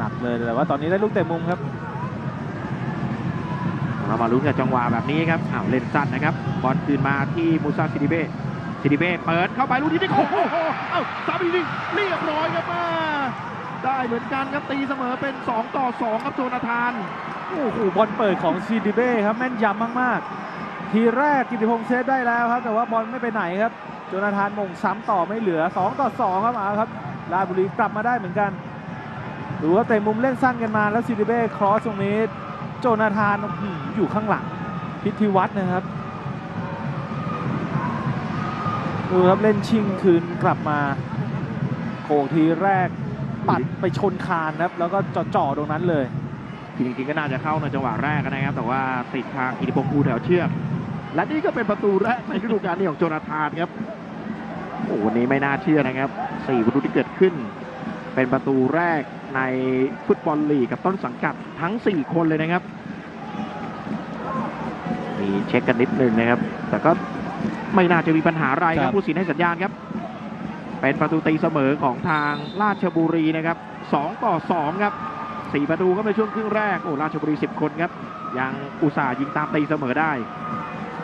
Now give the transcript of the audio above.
หนักเลยแต่ว่าตอนนี้ได้ลูกเตะมุมครับเรามาลุ้นกับจังหวะแบบนี้ครับอ้าวเล่นสั้นนะครับบอลคืนมาที่มูซาซิดิเบ้ซิดิเบ้เปิดเข้าไปลูกนี้ที่โอ้โหเอ้าสามอีกหนึ่งเรียบร้อยครับมาได้เหมือนกันครับตีเสมอเป็น 2 ต่อ 2 ครับโจนาธานโอ้โหบอลเปิดของซีดิเบ้ครับแม่นยำมากๆ ทีแรกกิติพงษ์เซฟได้แล้วครับ แต่ว่าบอลไม่ไปไหนครับโจนาธานมงซ้ำต่อไม่เหลือ 2 ต่อ 2 ครับเอาครับราชบุรีกลับมาได้เหมือนกัน ดูว่าเตะมุมเล่นสั้นกันมาแล้วซีดิเบ้ครอสตรงนี้ โจนาธานอยู่ข้างหลัง พิธีวัฒน์นะครับดูครับเล่นชิงคืนกลับมาโขกทีแรกปัดไปชนคานครับ แล้วก็จ่อๆตรงนั้นเลยจริงๆก็น่าจะเข้าในจังหวะแรกนะครับ แต่ว่าติดทางอิทิพงศ์ภูแถวเชือก และนี่ก็เป็นประตูแรกในฤดูกาลนี้ของโจนาธานครับโอ้วันนี้ไม่น่าเชื่อนะครับสี่ประตูที่เกิดขึ้น เป็นประตูแรกในฟุตบอลลีกกับต้นสังกัดทั้ง 4 คนเลยนะครับ มีเช็คกันนิดนึงนะครับ แต่ก็ไม่น่าจะมีปัญหาอะไรคครัรับบ ผู้สินให้สัญญาณครับ เป็นประตูตีเสมอของทางราชบุรีนะครับ 2 ต่อ 2 ครับ 4 ประตูก็ในช่วงครึ่งแรก โอ้ราชบุรี 10 คนครับ ยังอุตส่าห์ยิงตามตีเสมอได้